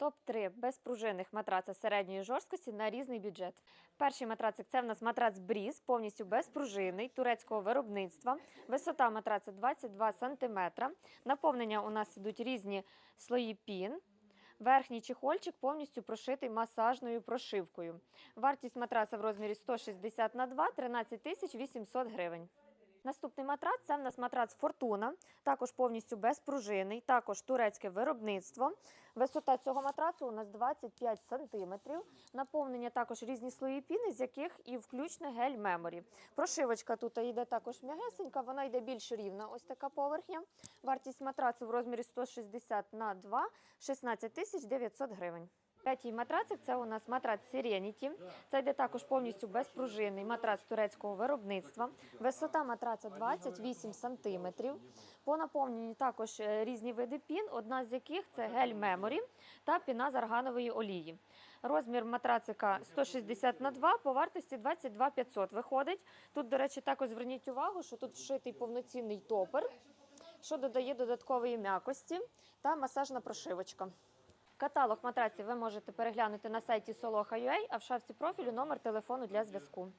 Топ-3 безпружинних матраца середньої жорсткості на різний бюджет. Перший матрацик це в нас матрац Бріз, повністю безпружинний, турецького виробництва. Висота матраца 22 см. Наповнення у нас ідуть різні слої пін. Верхній чехольчик повністю прошитий масажною прошивкою. Вартість матраца в розмірі 160 на 2 – 13 тисяч 800 гривень. Наступний матрац це в нас матрац Фортуна, також повністю безпружинний, також турецьке виробництво. Висота цього матрацу у нас 25 см. Наповнення також різні слої піни, з яких і включно гель меморі. Прошивочка тут йде також м'ягесенька, вона йде більш рівна. Ось така поверхня. Вартість матрацу в розмірі 160 на 2 – 16 тисяч 900 гривень. П'ятій матрацик це у нас матрац Serenity. Це йде також повністю безпружинний матрац турецького виробництва. Висота матраца 28 см. По наповненню також е, різні види пін, одна з яких це гель меморі та піна з арганової олії. Розмір матрацика 160 на 2 по вартості 22 500 виходить. Тут, до речі, також зверніть увагу, що тут вшитий повноцінний топер, що додає додаткової м'якості та масажна прошивочка. Каталог матраців ви можете переглянути на сайті Soloha.ua, а в шафці профілю номер телефону для зв'язку.